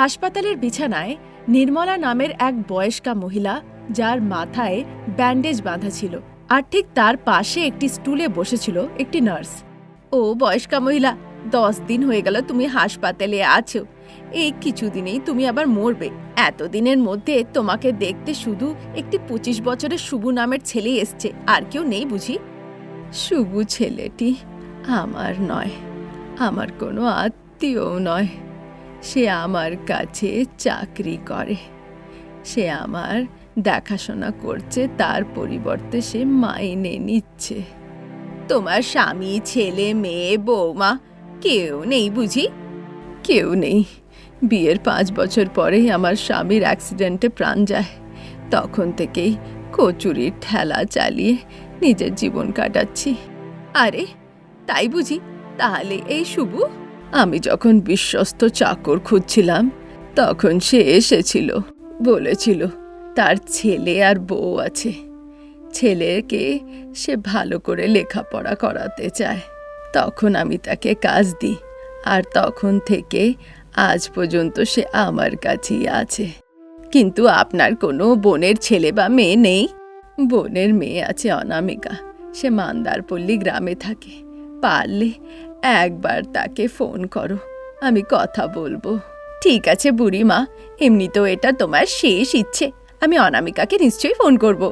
হাসপাতালের বিছানায় নির্মলা নামের এক বয়স্কা মহিলা, যার মাথায় ব্যান্ডেজ বাঁধা ছিল আর ঠিক তার পাশে একটি স্টুলে বসেছিল একটি নার্স। ও বয়স্কা মহিলা, দশ দিন হয়ে গেল তুমি হাসপাতালে আছো। এই কিছুদিনেই তুমি আবার মরবে। এতদিনের মধ্যে তোমাকে দেখতে শুধু একটি পঁচিশ বছরের শুভু নামের ছেলে এসছে। আর কেউ নেই বুঝি? শুভু ছেলেটি আমার নয়, আমার কোনো আত্মীয় নয়। সে আমার কাছে চাকরি করে। সে আমার দেখাশোনা করছে, তার পরিবর্তে সে মাইনে নিচ্ছে। তোমার স্বামী, ছেলে, মেয়ে, বৌমা, কেউ নেই বুঝি? কেউ নেই। বিয়ের পাঁচ বছর পরেই আমার স্বামীর অ্যাক্সিডেন্টে প্রাণ যায়। তখন থেকেই কচুরির ঠেলা চালিয়ে নিজের জীবন কাটাচ্ছি। আরে, তাই বুঝি? তাহলে এই শুভ? আমি যখন বিশ্বস্ত চাকর খুঁজছিলাম, তখন সে এসেছিল, বলেছিল, তার ছেলে আর বউ আছে। ছেলেকে সে ভালো করে লেখাপড়া করাতে চায়। তখন আমি তাকে কাজ দিই, আর তখন থেকে আজ পর্যন্ত সে আমার কাছেই আছে। কিন্তু আপনার কোনো বোনের ছেলে বা মেয়ে নেই? বোনের মেয়ে আছে অনামিকা। সে মান্দারপল্লী গ্রামে থাকে। পারলে একবার তাকে ফোন করো, আমি কথা বলব। ঠিক আছে বুড়িমা, এমনিতেও এটা তোমার শেষ ইচ্ছে, আমি অনামিকাকে নিশ্চয়ই ফোন করব।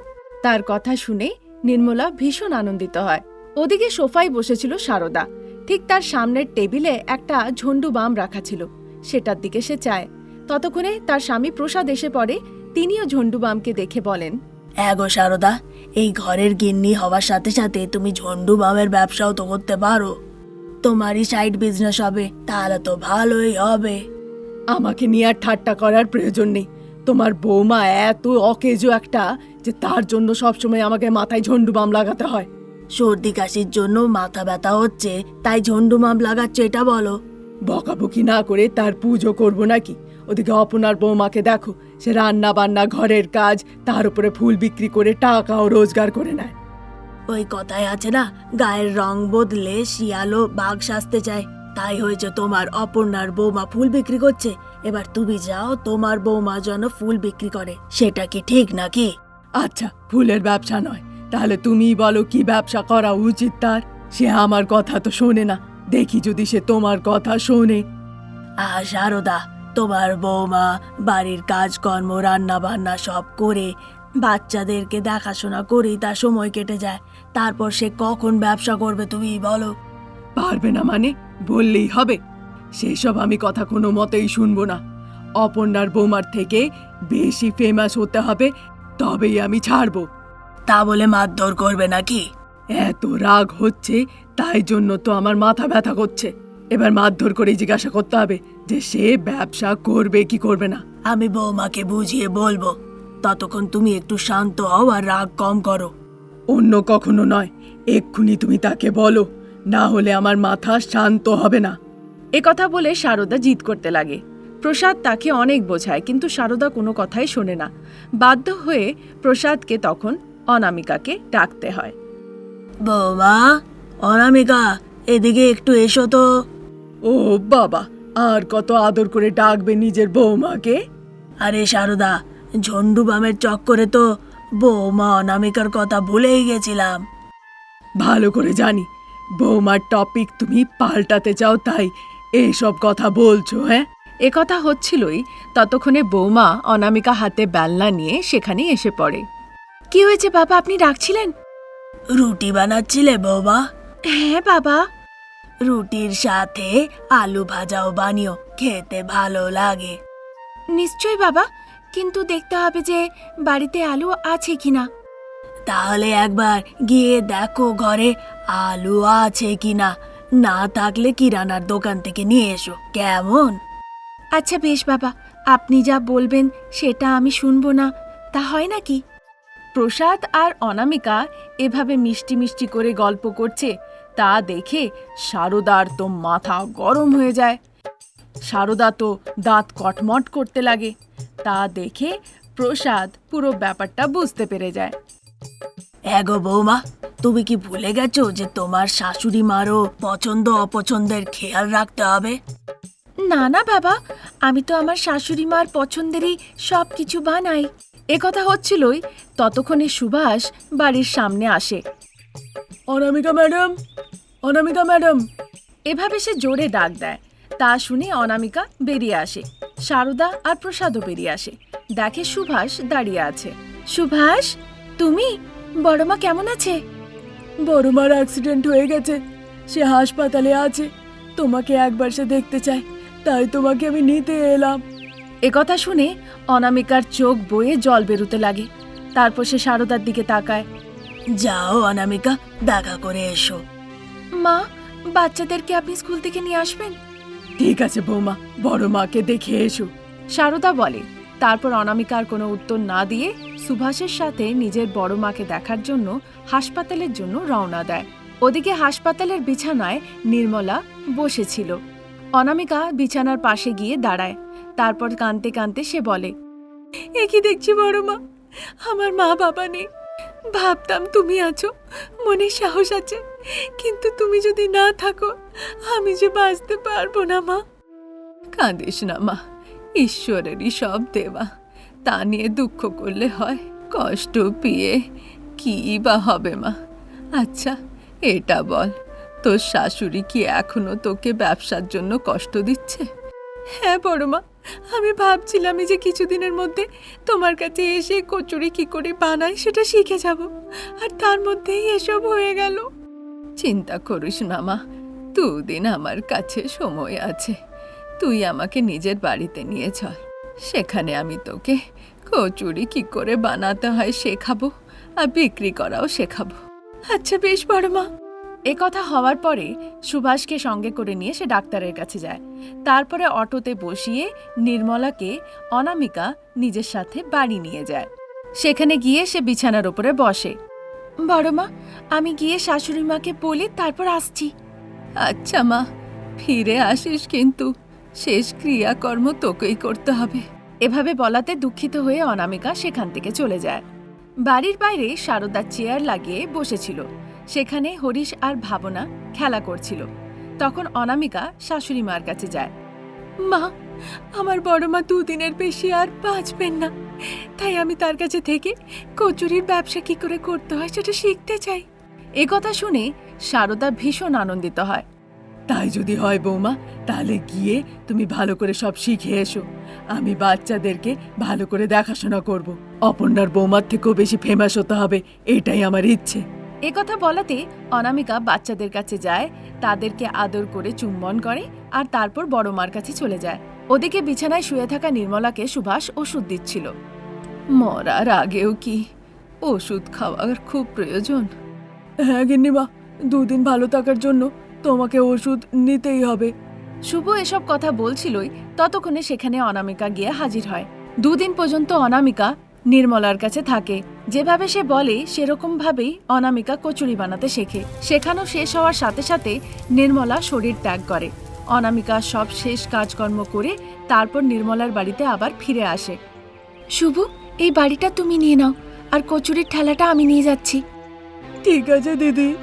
তার কথা শুনে নির্মলা ভীষণ আনন্দিত হয়। ওদিকে সোফায় বসেছিল সারদা। ঠিক তার সামনের টেবিলে একটা ঝন্ডু বাম রাখা ছিল, সেটার দিকে সে চায়। ততক্ষণে তার স্বামী প্রসাদ এসে পড়ে, তিনিও ঝন্ডু বামকে দেখে বলেন এগো সারদা, এই ঘরের গিন্নি হওয়ার সাথে সাথে তুমি ঝন্ডু বামের ব্যবসাও তো করতে পারো। তোমারই সাইড বিজনেস হবে, তাহলে তো ভালোই হবে। আমাকে নিয়ে আর ঠাট্টা করার প্রয়োজন নেই। তোমার বৌমা এত অকেজো একটা যে তার জন্য সবসময় আমাকে মাথায় ঝন্ডু বাম লাগাতে হয়। সর্দি কাশির জন্য মাথা ব্যথা হচ্ছে, তাই ঝন্ডু মাম লাগাচ্ছ, এটা বলো। বকাবকি না করে তার পুজো করব নাকি? ওদিকে অপনার বৌমাকে দেখো, সে রান্না বান্না ঘরের কাজ, তার উপরে ফুল বিক্রি করে টাকাও রোজগার করে নেয়। ওই কথায় আছে না গায়ের রং বদলে শিয়ালও বাঘ সাজতে চায়। তাই হয়েছে তোমার অপর্ণার বৌমা ফুল বিক্রি করছে। এবার তুমি যাও তোমার বৌমা যেন ফুল বিক্রি করে। সেটা কি ঠিক নাকি? আচ্ছা ফুলের ব্যবসা নয়। তাহলে তুমিই বলো কি ব্যবসা করা উচিত তার? সে আমার কথা তো শোনে না। দেখি যদি সে তোমার কথা শোনে। আহ শারদা তোমার বৌমা বাড়ির কাজকর্ম রান্না বান্না সব করে বাচ্চাদেরকে দেখাশোনা করেই তার সময় কেটে যায়। তারপর সে কখন ব্যবসা করবে তুমি বলো। পারবে না মানে? বললেই হবে। সেসব আমি কথা কোনো মতেই শুনব না। অপর্ণার বৌমার থেকে বেশি ফেমাস হতে হবে তবেই আমি ছাড়বো। তা বলে মারধর করবে নাকি? এত রাগ হচ্ছে তাই জন্য তো আমার মাথা ব্যথা করছে। এবার মারধর করে জিজ্ঞাসা করতে হবে যে সে ব্যবসা করবে কি করবে না। আমি বৌমাকে বুঝিয়ে বলব। ততক্ষণ তুমি একটু শান্ত হও আর রাগ কম করো। অন্য কখনো নয়। এক্ষুনি তুমি তাকে বলো না হলে আমার মাথা শান্ত হবে না। এ কথা বলে সারদা জিদ করতে লাগে। প্রসাদ তাকে অনেক বোঝায় কিন্তু সারদা কোনো কথাই শোনে না। বাধ্য হয়ে প্রসাদকে তখন অনামিকাকে ডাকতে হয়। বাবা অনামিকা এদিকে একটু এসো তো। ও বাবা আর কত আদর করে ডাকবে নিজের বৌমাকে? আরে শারদা ঝন্ডু বামের চক্করে তো বৌমা অনামিকার কথা ভুলেই গেছিলাম। ভালো করে জানি বৌমার টপিক তুমি পাল্টাতে চাও তাই এইসব কথা বলছো হ্যাঁ? এ কথা হচ্ছিলই ততক্ষণে বৌমা অনামিকা হাতে বেলনা নিয়ে সেখানেই এসে পড়ে। কি হয়েছে বাবা আপনি ডাকছিলেন? রুটি বানাচ্ছিলে বৌমা? হ্যাঁ বাবা। রুটির সাথে আলু ভাজাও বানিও খেতে ভালো লাগে। নিশ্চয়ই বাবা কিন্তু দেখতে হবে যে বাড়িতে আলু আছে কিনা। তাহলে একবার গিয়ে দেখো ঘরে আলু আছে কিনা। না থাকলে কিরানার দোকান থেকে নিয়ে এসো কেমন? আচ্ছা বেশ বাবা আপনি যা বলবেন সেটা আমি শুনব না। তা হয় নাকি প্রসাদ আর অনামিকা এভাবে মিষ্টি মিষ্টি করে গল্প করছে তা দেখে সারদার তো মাথা গরম হয়ে যায়। সারদা তো দাঁত কটমট করতে লাগে। তা দেখে প্রসাদ পুরো ব্যাপারটা বুঝতে পেরে যায়। এগো বৌমা তুমি কি ভুলে গেছো যে তোমার শাশুড়ি মারও পছন্দ অপছন্দের খেয়াল রাখতে হবে? না না বাবা আমি তো আমার শাশুড়ি মার পছন্দেরই সব কিছু বানাই একথা হচ্ছিলই ততক্ষণে সুভাষ বাড়ির সামনে আসে। Anamika madam Anamika madam. এভাবে সে জোরে ডাক দেয়। তা শুনে অনামিকা বেরিয়ে আসে। সারদা আর প্রসাদও বেরিয়ে আসে। দেখে সুভাষ দাঁড়িয়ে আছে। সুভাষ তুমি? বড়মা কেমন আছে? বড় মার অ্যাক্সিডেন্ট হয়ে গেছে। সে হাসপাতালে আছে। তোমাকে একবার সে দেখতে চায়। তাই তোমাকে আমি নিতে এলাম। একথা শুনে অনামিকার চোখ বয়ে জল বেরোতে লাগে। তারপর সে সারদার দিকে তাকায়। যাও অনামিকা দেখা করে এসো। মা বাচ্চাদেরকে আপনি স্কুল থেকে নিয়ে আসবেন? ঠিক আছে, বৌমা, বড় মাকে দেখে এসো। সারদা বলে, তারপর অনামিকার কোনো উত্তর না দিয়ে সুভাষের সাথে নিজের বড় মাকে দেখার জন্য হাসপাতালের জন্য রওনা দেয়। ওদিকে হাসপাতালের বিছানায় নির্মলা বসেছিল। অনামিকা বিছানার পাশে গিয়ে দাঁড়ায়। তারপর কাঁদতে কাঁদতে সে বলে, এ কি দেখছি বড় মা? আমার মা বাবা নেই। ভাবতাম তুমি আছো। মনে সাহস আছে। কিন্তু তুমি যদি না থাকো, আমি যে বাঁচতে পারব না, মা। কাঁদিস না, মা। ঈশ্বরেরই সব দেওয়া। তা নিয়ে দুঃখ করলে হয়, কষ্ট পেয়ে কি বা হবে, মা? আচ্ছা এটা বল, তোর শাশুড়ি কি এখনও তোকে ব্যবসার জন্য কষ্ট দিচ্ছে? হ্যাঁ বড় মা, আমি ভাবছিলাম যে কিছুদিনের মধ্যে তোমার কাছে এসে কচুরি কি করে বানাই সেটা শিখে যাব। আর তার মধ্যেই এসব হয়ে গেল। চিন্তা করিস না, মা। দুদিন আমার কাছে সময় আছে। তুই আমাকে নিজের বাড়িতে নিয়ে চল। সেখানে আমি তোকে কচুরি কি করে বানাতে হয় শেখাবো আর বিক্রি করাও শেখাবো। আচ্ছা বেশ বড়, মা। এ কথা হওয়ার পরে সুভাষকে সঙ্গে করে নিয়ে সে ডাক্তারের কাছে যায়। তারপরে অটোতে বসিয়ে নির্মলাকে অনামিকা নিজের সাথে বাড়ি নিয়ে যায়। সেখানে গিয়ে সে বিছানার উপরে বসে। বড় মা আমি গিয়ে শাশুড়ি মাকে বলে তারপর আসছি। আচ্ছা মা ফিরে আসিস কিন্তু। শেষ ক্রিয়াকর্ম তোকেই করতে হবে। এভাবে বলাতে দুঃখিত হয়ে অনামিকা সেখান থেকে চলে যায়। বাড়ির বাইরে সারদার চেয়ার লাগিয়ে বসেছিল। সেখানে হরিশ আর ভাবনা খেলা করছিল। তখন অনামিকা শাশুড়ি মার কাছে যায়। মা আমার বড় মা দুদিনের বেশি আর বাঁচবেন না। তাই আমি তার কাছে থেকে কচুরির ব্যবসা কি করে করতে হয় সেটা শিখতে চাই। এ কথা শুনে সারদা ভীষণ আনন্দিত হয়। তাই যদি হয় বৌমা, তাহলে গিয়ে তুমি ভালো করে সব শিখে এসো। আমি বাচ্চাদেরকে ভালো করে দেখাশোনা করব। অপর্ণার বৌমার থেকেও বেশি ফেমাস হতে হবে, এটাই আমার ইচ্ছে। এ কথা বলাতে অনামিকা বাচ্চাদের কাছে যায়, তাদেরকে আদর করে চুম্বন করে আর তারপর বড় মার কাছে চলে যায়। ওদিকে বিছানায় শুয়ে থাকা নির্মলাকে সুভাষ ওষুধ দিচ্ছিল। মরার আগেও কি ওষুধ খাওয়ার খুব প্রয়োজন? হ্যাঁ গিন্নিমা, দুদিন ভালো থাকার জন্য তোমাকে ওষুধ নিতেই হবে। শুভ এসব কথা বলছিলই, ততক্ষণে সেখানে অনামিকা গিয়ে হাজির হয়। দুদিন পর্যন্ত অনামিকা নির্মলার কাছে থাকে। যেভাবে সে বলে সেরকম ভাবেই অনামিকা কচুরি বানাতে শেখে। শেখানো শেষ হওয়ার সাথে সাথে নির্মলা শরীর ত্যাগ করে। অনামিকা সব শেষ কাজকর্ম করে তারপর নির্মলার বাড়িতে আবার ফিরে আসে। শুভ এই বাড়িটা তুমি নিয়ে নাও আর কচুরির ঠেলাটা আমি নিয়ে যাচ্ছি। ঠিক আছে দিদি।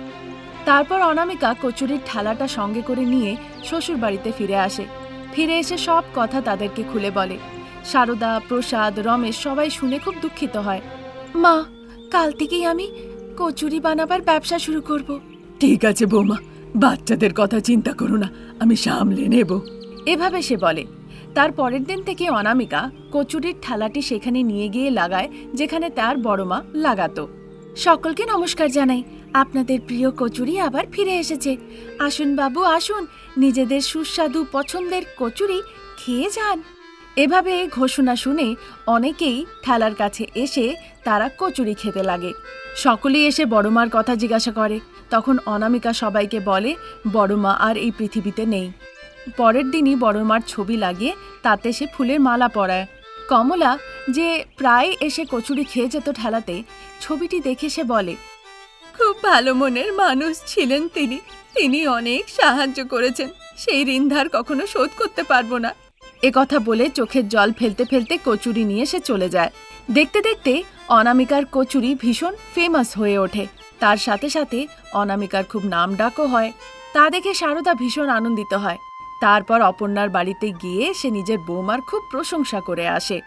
তারপর অনামিকা কচুরির ঠালাটা সঙ্গে করে নিয়ে শ্বশুর বাড়িতে ফিরে আসে। ফিরে এসে সব কথা তাদেরকে খুলে বলে। সারদা প্রসাদ রমেশ সবাই শুনে খুব দুঃখিত হয়। মা কাল থেকেই আমি কচুরি বানাবার ব্যবসা শুরু করব। ঠিক আছে বৌমা। বাচ্চাদের কথা চিন্তা করো না, আমি সামলে নেব। এভাবে সে বলে। তার পরের দিন থেকে অনামিকা কচুরির ঠালাটি সেখানে নিয়ে গিয়ে লাগায়, যেখানে তার বড় মা লাগাতো। সকলকে নমস্কার জানাই। আপনাদের প্রিয় কচুরি আবার ফিরে এসেছে। আসুন বাবু, আসুন। নিজেদের সুস্বাদু পছন্দের কচুরি খেয়ে যান। এভাবে ঘোষণা শুনে অনেকেই ঠেলার কাছে এসে তারা কচুরি খেতে লাগে। সকলেই এসে বড়মার কথা জিজ্ঞাসা করে। তখন অনামিকা সবাইকে বলে, বড়মা আর এই পৃথিবীতে নেই। পরের দিনই বড়মার ছবি লাগিয়ে তাতে সে ফুলের মালা পরায়। কমলা, যে প্রায় এসে কচুরি খেয়ে যেত ঠেলাতে, ছবিটি দেখে সে বলে, খুব ভালো মনের মানুষ ছিলেন তিনি। তিনি অনেক সাহায্য করেছেন। সেই ঋণধার কখনো শোধ করতে পারব না। এ কথা বলে চোখের জল ফেলতে ফেলতে কচুরি নিয়ে সে চলে যায়। দেখতে দেখতে অনামিকার কচুরি ভীষণ ফেমাস হয়ে ওঠে। তার সাথে সাথে অনামিকার খুব নাম ডাকও হয়। তা দেখে সারদা ভীষণ আনন্দিত হয়। তারপর অপর্ণার বাড়িতে গিয়ে সে নিজের বৌমার খুব প্রশংসা করে আসে।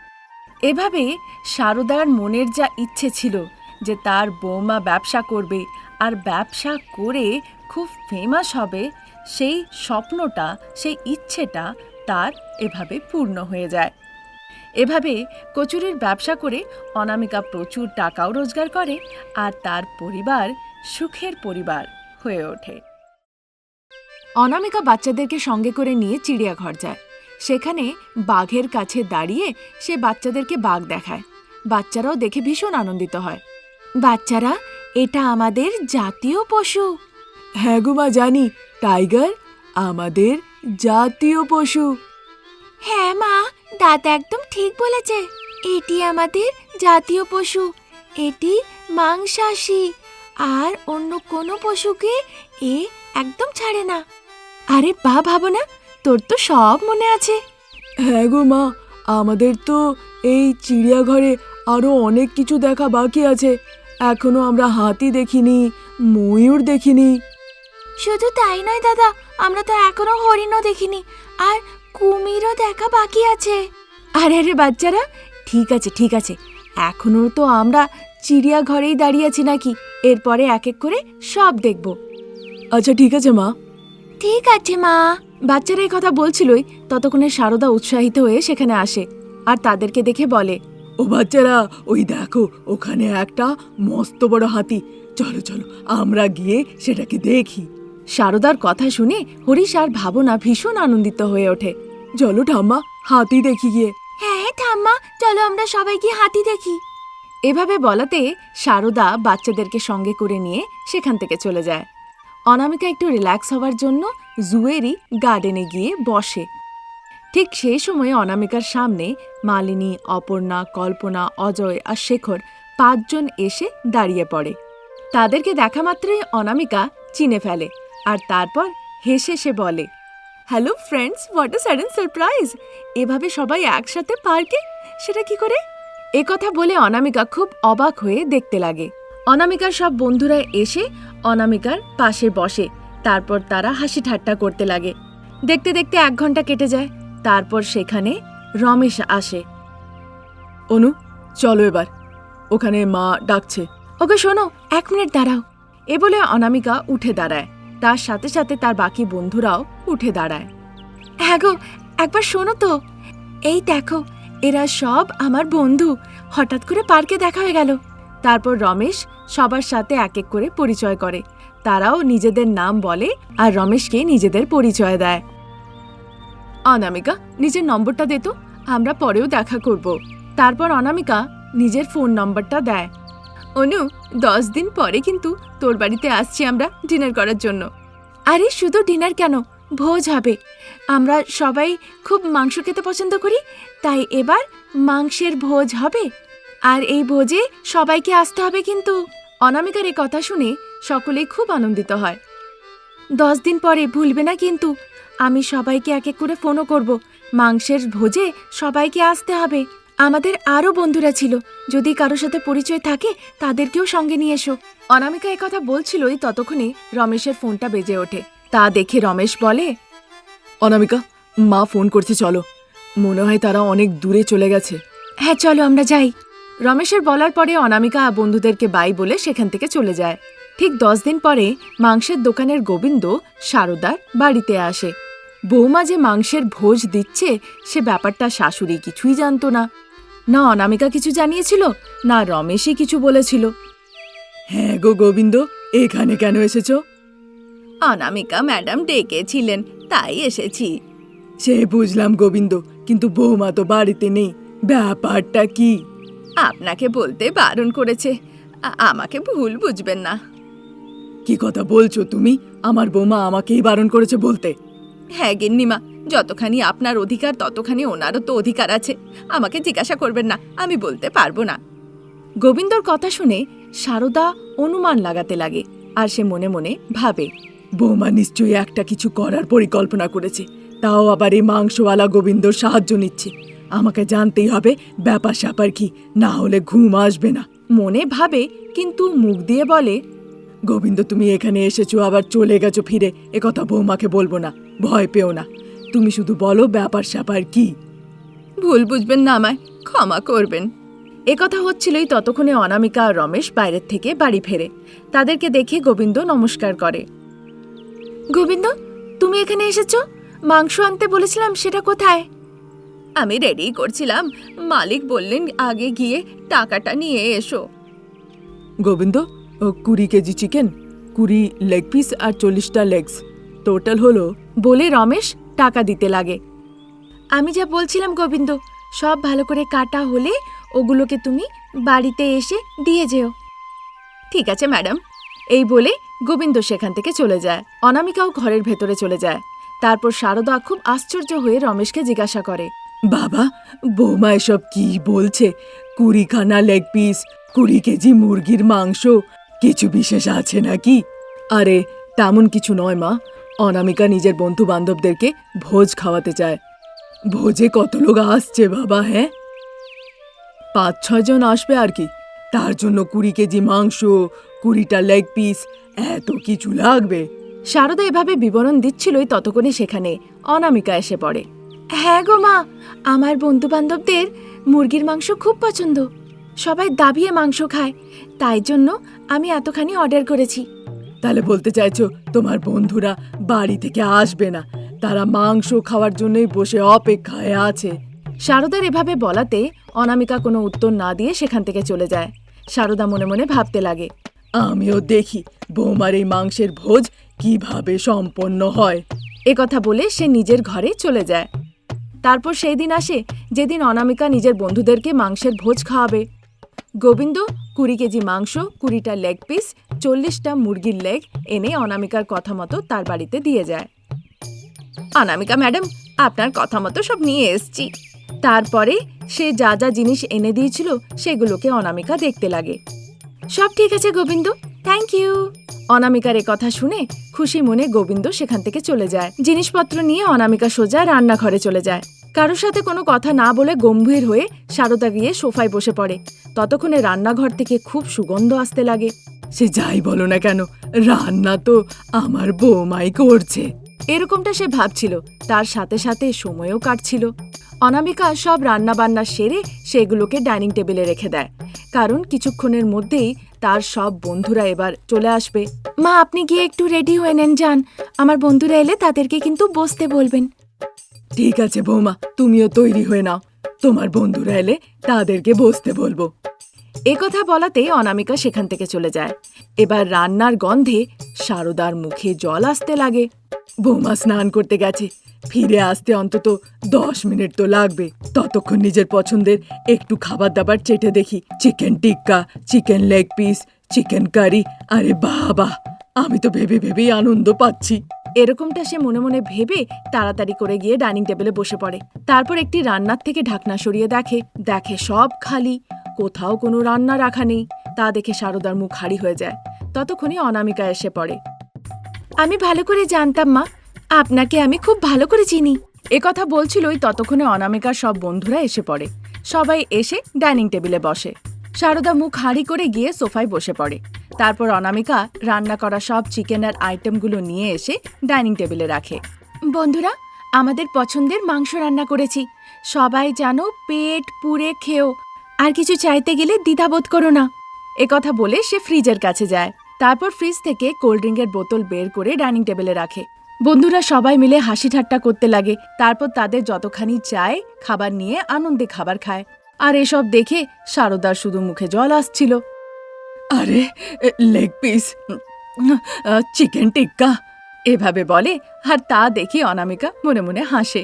এভাবে সারদার মনের যা ইচ্ছে ছিল যে তার বৌমা ব্যবসা করবে আর ব্যবসা করে খুব ফেমাস হবে, সেই স্বপ্নটা, সেই ইচ্ছেটা তার এভাবে পূর্ণ হয়ে যায়। এভাবে কচুরির ব্যবসা করে অনামিকা প্রচুর টাকাও রোজগার করে আর তার পরিবার সুখের পরিবার হয়ে ওঠে। অনামিকা বাচ্চাদেরকে সঙ্গে করে নিয়ে চিড়িয়াঘর যায়। সেখানে বাঘের কাছে দাঁড়িয়ে সে বাচ্চাদেরকে বাঘ দেখায়। বাচ্চারাও দেখে ভীষণ আনন্দিত হয়। বাচ্চারা, এটা আমাদের জাতীয় পশু। হ্যাঁ গো মা, জানি। টাইগার, আমাদের জাতীয় পশু। হ্যাঁ মা দাদা একদম ঠিক বলেছে। এটি আমাদের জাতীয় পশু। এটি মাংসাশী। আর অন্য কোনো পশুকে এ একদম ছাড়ে না। আরে বা ভাবো না তোর তো সব মনে আছে। হ্যাঁ গো মা আমাদের তো এই চিড়িয়াঘরে আরও অনেক কিছু দেখা বাকি আছে। এখনও আমরা হাতি দেখিনি ময়ূর দেখিনি। শুধু তাই নয় দাদা আমরা তো এখনও হরিণও দেখিনি। আর কুমিরও দেখা বাকি আছে। আরে আরে বাচ্চারা, ঠিক আছে ঠিক আছে। এখনও তো আমরা চিড়িয়াঘরেই দাঁড়িয়ে আছি নাকি? এরপরে এক এক করে সব দেখব। আচ্ছা ঠিক আছে, মা। ঠিক আছে, মা। বাচ্চারা এই কথা বলছিলই, ততক্ষণে সারদা উৎসাহিত হয়ে সেখানে আসে আর তাদেরকে দেখে বলে, ও বাচ্চারা, ওই দেখো, ওখানে একটা মস্ত বড় হাতি। চলো চলো, আমরা গিয়ে সেটাকে দেখি। সারদার কথা শুনে হরিশ আর ভাবনা ভীষণ আনন্দিত হয়ে ওঠে। চলো ঠাম্মা হাতি দেখি গিয়ে। হ্যাঁ হ্যাঁ ঠাম্মা চলো আমরা সবাই গিয়ে হাতি দেখি। এভাবে বলাতে সারদা বাচ্চাদেরকে সঙ্গে করে নিয়ে সেখান থেকে চলে যায়। অনামিকা একটু রিল্যাক্স হওয়ার জন্য জুয়েরই গার্ডেনে গিয়ে বসে। ঠিক সেই সময়ে অনামিকার সামনে মালিনী অপর্ণা কল্পনা অজয় আর শেখর পাঁচজন এসে দাঁড়িয়ে পড়ে। তাদেরকে দেখা মাত্রই অনামিকা চিনে ফেলে আর তারপর হেসে সে বলে hello friends what a sudden surprise এভাবে সবাই একসাথে পার্কে? সেটা কি করে? এ কথা বলে অনামিকা খুব অবাক হয়ে দেখতে লাগে। অনামিকার সব বন্ধুরা এসে অনামিকার পাশে বসে। তারপর তারা হাসি ঠাট্টা করতে লাগে। দেখতে দেখতে এক ঘণ্টা কেটে যায়। তারপর সেখানে রমেশ আসে। অনু, চলো এবার। ওখানে মা ডাকছে। ওকে শোনো, এক মিনিট দাঁড়াও। এ বলে অনামিকা উঠে দাঁড়ায়। তার সাথে সাথে তার বাকি বন্ধুরাও উঠে দাঁড়ায়। হ্যাঁ গো, একবার শোনো তো। এই দেখো, এরা সব আমার বন্ধু। হঠাৎ করে পার্কে দেখা হয়ে গেল। তারপর রমেশ সবার সাথে এক এক করে পরিচয় করে। তারাও নিজেদের নাম বলে আর রমেশকে নিজেদের পরিচয় দেয়। অনামিকা, নিজের নম্বরটা দে তো, আমরা পরেও দেখা করব। তারপর অনামিকা নিজের ফোন নম্বরটা দেয়। অনু, দশ দিন পরে কিন্তু তোর বাড়িতে আসছি আমরা ডিনার করার জন্য। আরে, শুধু ডিনার কেন? ভোজ হবে। আমরা সবাই খুব মাংস খেতে পছন্দ করি, তাই এবার মাংসের ভোজ হবে। আর এই ভোজে সবাইকে আসতে হবে কিন্তু। অনামিকার এই কথা শুনে সকলেই খুব আনন্দিত হয়। দশ দিন পরে ভুলবে না কিন্তু, আমি সবাইকে এক এক করে ফোনও করব। মাংসের ভোজে সবাইকে আসতে হবে। আমাদের আরও বন্ধুরা ছিল। যদি কারও সাথে পরিচয় থাকে তাদেরকেও সঙ্গে নিয়ে এসো। অনামিকা একথা কথা বলছিলই ততক্ষণে রমেশের ফোনটা বেজে ওঠে। তা দেখে রমেশ বলে অনামিকা মা ফোন করছে চলো। মনে হয় তারা অনেক দূরে চলে গেছে। হ্যাঁ চলো আমরা যাই। রমেশের বলার পরে অনামিকা বন্ধুদেরকে বাই বলে সেখান থেকে চলে যায়। ঠিক দশ দিন পরে মাংসের দোকানের গোবিন্দ সারদার বাড়িতে আসে। বৌমা যে মাংসের ভোজ দিচ্ছে সে ব্যাপারটা শাশুড়ি কিছুই জানতো না। না অনামিকা কিছু জানিয়েছিল? না রমেশই কিছু বলেছিল। হ্যাঁ গো গোবিন্দ এখানে কেন এসেছ? অনামিকা ম্যাডাম ডেকেছিলেন তাই এসেছি। সে বুঝলাম গোবিন্দ কিন্তু বৌমা তো বাড়িতে নেই ব্যাপারটা কি? আপনাকে বলতে বারণ করেছে আমাকে ভুল বুঝবেন না। কি কথা বলছো তুমি? আমার বৌমা আমাকেই বারণ করেছে বলতে। হ্যাঁ গিন্নিমা যতখানি আপনার অধিকার, ততখানি ওনারও তো অধিকার আছে। আমাকে জিজ্ঞাসা করবেন না, আমি বলতে পারব না। গোবিন্দর কথা শুনে সারদা অনুমান লাগাতে লাগে, আর সে মনে মনে ভাবে, বৌমা নিশ্চয়ই একটা কিছু করার পরিকল্পনা করেছে, তাও আবার এই মাংসওয়ালা গোবিন্দর সাহায্য নিচ্ছে। আমাকে জানতেই হবে ব্যাপার স্যাপার কি, না হলে ঘুম আসবে না। মনে ভাবে, কিন্তু মুখ দিয়ে বলে, গোবিন্দ, তুমি এখানে এসেছ, আবার চলে গেছো ফিরে একথা বৌমাকে বলব না, ভয় পেও না। তুমি শুধু বলো ব্যাপার স্যাপার কি? ভুল বুঝবেন না আমায় ক্ষমা করবেন। এ কথা হচ্ছিলই ততক্ষণে অনামিকা আর রমেশ বাইরের থেকে বাড়ি ফেরে। তাদেরকে দেখে গোবিন্দ নমস্কার করে। গোবিন্দ তুমি এখানে এসেছ? মাংস আনতে বলেছিলাম সেটা কোথায়? আমি রেডি করছিলাম। মালিক বললেন আগে গিয়ে টাকাটা নিয়ে এসো। গোবিন্দ ও, কুড়ি কেজি চিকেন কুড়ি লেগ পিস আর চল্লিশটা লেগস টোটাল হলো? বলে রমেশ টাকা দিতে লাগে। আমি যা বলছিলাম গোবিন্দ, সব ভালো করে কাটা হলে ওগুলোকে তুমি বাড়িতে এসে দিয়ে যেও। ঠিক আছে ম্যাডাম। এই বলে গোবিন্দ সেখান থেকে চলে যায়। অনামিকাও ঘরের ভেতরে চলে যায়। তারপর শারদা খুব আশ্চর্য হয়ে রমেশকে জিজ্ঞাসা করে, বাবা, বৌমা এসব কি বলছে? কুড়িখানা লেগ পিস, কুড়ি কেজি মুরগির মাংস, কিছু বিশেষ আছে নাকি? আরে, তেমন কিছু নয় মা। অনামিকা নিজের বন্ধু বান্ধবদেরকে ভোজ খাওয়াতে চায়। ভোজে কত লোক আসছে বাবা হ্যাঁ? পাঁচ ছজন আসবে আর কি। তার জন্য কুড়ি কেজি মাংস, কুড়িটা লেগ পিস এত কিছু লাগবে। শারদা এভাবে বিবরণ দিচ্ছিলই ততক্ষণে সেখানে। অনামিকা এসে পড়ে। হ্যাঁ গো মা, আমার বন্ধু বান্ধবদের মুরগির মাংস খুব পছন্দ। সবাই দাবিয়ে মাংস খায়। তাই জন্য আমি এতখানি অর্ডার করেছি। তাহলে বলতে চাইছো তোমার বন্ধুরা বাড়ি থেকে আসবে না। তারা মাংস খাওয়ার জন্যই বসে অপেক্ষায় আছে। শারদার এভাবে বলাতে অনামিকা কোনো উত্তর না দিয়ে সেখান থেকে চলে যায়। শারদা মনে মনে ভাবতে লাগে। আমিও দেখি বৌমার এই মাংসের ভোজ কীভাবে সম্পন্ন হয়। এ কথা বলে সে নিজের ঘরে চলে যায়। তারপর সেই দিন আসে যেদিন অনামিকা নিজের বন্ধুদেরকে মাংসের ভোজ খাওয়াবে। গোবিন্দ কুড়ি কেজি মাংস কুড়িটা লেগ পিস চল্লিশটা মুরগির লেগ এনে অনামিকার কথা মতো তার বাড়িতে দিয়ে যায়। অনামিকা, ম্যাডাম, আপনার কথা মতো সব নিয়ে এসছি। তারপরে সে যা যা জিনিস এনে দিয়েছিল সেগুলোকে অনামিকা দেখতে লাগে। সব ঠিক আছে, গোবিন্দ। থ্যাংক ইউ অনামিকার এ কথা শুনে খুশি মনে গোবিন্দ সেখান থেকে চলে যায়। জিনিসপত্র নিয়ে অনামিকা সোজা রান্নাঘরে চলে যায়। কারোর সাথে কোনো কথা না বলে গম্ভীর হয়ে সারদা গিয়ে সোফায় বসে পড়ে। ততক্ষণে রান্নাঘর থেকে খুব সুগন্ধ আসতে লাগে। সে যাই বলো না কেন রান্না তো আমার বৌমাই করছে। এরকমটা সে ভাবছিল তার সাথে সাথে সময়ও কাটছিল। অনামিকা সব রান্নাবান্না সেরে সেগুলোকে ডাইনিং টেবিলে রেখে দেয়। কারণ কিছুক্ষণের মধ্যেই তার সব বন্ধুরা এবার চলে আসবে। মা আপনি গিয়ে একটু রেডি হয়ে নেন যান। আমার বন্ধুরা এলে তাদেরকে কিন্তু বসতে বলবেন। ঠিক আছে বৌমা তুমিও তৈরি হয়ে নাও। তোমার বন্ধুরা এলে তাদেরকে বসতে বলব। কথা বলাতে অনামিকা সেখান থেকে চলে যায়। এবার রান্নার গন্ধে সারদার মুখে জল আসতে লাগে। বৌমা স্নান করতে গেছে। ফিরে আসতে অন্তত দশ মিনিট তো লাগবে। ততক্ষণ নিজের পছন্দের একটু খাবার দাবার চেটে দেখি। Chicken tikka, chicken leg piece chicken curry. আরে বাবা, আমি তো ভেবে ভেবেই আনন্দ পাচ্ছি। এরকমটা সে মনে মনে ভেবে তাড়াতাড়ি করে গিয়ে ডাইনিং টেবিলে বসে পড়ে। তারপর একটি রান্নার থেকে ঢাকনা সরিয়ে দেখে। দেখে সব খালি। কোথাও কোনো রান্না রাখা নেই। তা দেখে সারদার মুখ হাড়ি হয়ে যায়। ততক্ষণে অনামিকা এসে পড়ে। আমি ভালো করে জানতাম, মা। আপনাকে আমি খুব ভালো করে চিনি। এ কথা বলছিলই ততক্ষণে অনামিকার সব বন্ধুরা এসে পড়ে। সবাই এসে ডাইনিং টেবিলে বসে। সারদা মুখ হাঁড়ি করে গিয়ে সোফায় বসে পড়ে। তারপর অনামিকা রান্না করা সব চিকেনের আইটেমগুলো নিয়ে এসে ডাইনিং টেবিলে রাখে। বন্ধুরা, আমাদের পছন্দের মাংস রান্না করেছি। সবাই যেন পেট পুড়ে খেও। আর কিছু চাইতে গেলে দ্বিধাবোধ করো না। এ কথা বলে সে ফ্রিজের কাছে যায়। তারপর ফ্রিজ থেকে কোল্ড ড্রিঙ্কের বোতল বের করে ডাইনিং টেবিলে রাখে। বন্ধুরা সবাই মিলে হাসি ঠাট্টা করতে লাগে। তারপর তাদের যতখানি চায় খাবার নিয়ে আনন্দে খাবার খায়। আর এসব দেখে সারদার শুধু মুখে জল আসছিল। আরে, লেগ পিস, চিকেন টিক্কা। এভাবে বলে আর তা দেখে অনামিকা মনে মনে হাসে।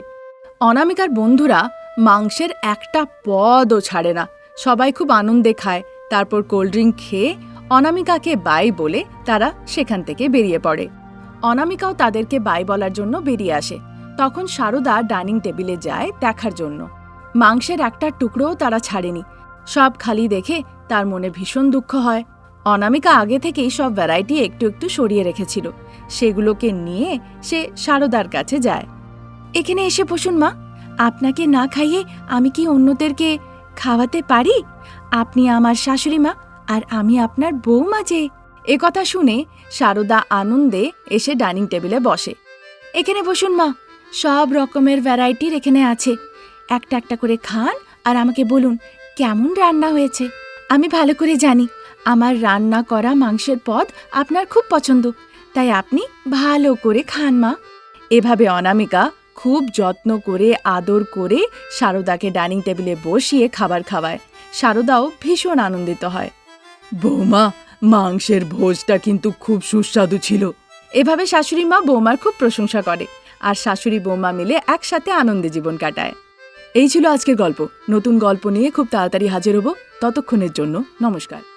অনামিকার বন্ধুরা মাংসের একটা পদও ছাড়ে না। সবাই খুব আনন্দে খায়। তারপর কোল্ড ড্রিঙ্ক খেয়ে অনামিকাকে বাই বলে তারা সেখান থেকে বেরিয়ে পড়ে। অনামিকাও তাদেরকে বাই বলার জন্য বেরিয়ে আসে। তখন সারদা ডাইনিং টেবিলে যায় দেখার জন্য। মাংসের একটা টুকরোও তারা ছাড়েনি। সব খালি দেখে তার মনে ভীষণ দুঃখ হয়। অনামিকা আগে থেকেই সব ভ্যারাইটি একটু একটু সরিয়ে রেখেছিল। সেগুলোকে নিয়ে সে সারদার কাছে যায়। এখানে এসে বসুন মা। আপনাকে না খাইয়ে আমি কি অন্যদেরকে খাওয়াতে পারি? আপনি আমার শাশুড়ি মা আর আমি আপনার বৌমা যে। এ কথা শুনে সারদা আনন্দে এসে ডাইনিং টেবিলে বসে। এখানে বসুন মা, সব রকমের ভ্যারাইটির এখানে আছে। একটা একটা করে খান আর আমাকে বলুন, কেমন রান্না হয়েছে? আমি ভালো করে জানি, আমার রান্না করা মাংসের পদ আপনার খুব পছন্দ, তাই আপনি ভালো করে খান মা। এভাবে অনামিকা খুব যত্ন করে, আদর করে সারদাকে ডাইনিং টেবিলে বসিয়ে খাবার খাওয়ায়। সারদাও ভীষণ আনন্দিত হয়। বৌমা, মাংসের ভোজটা কিন্তু খুব সুস্বাদু ছিল। এভাবে শাশুড়ি মা বৌমার খুব প্রশংসা করে আর শাশুড়ি বৌমা মিলে একসাথে আনন্দে জীবন কাটায়। এই ছিল আজকের গল্প। নতুন গল্প নিয়ে খুব তাড়াতাড়ি হাজির হব। ততক্ষণের জন্য নমস্কার।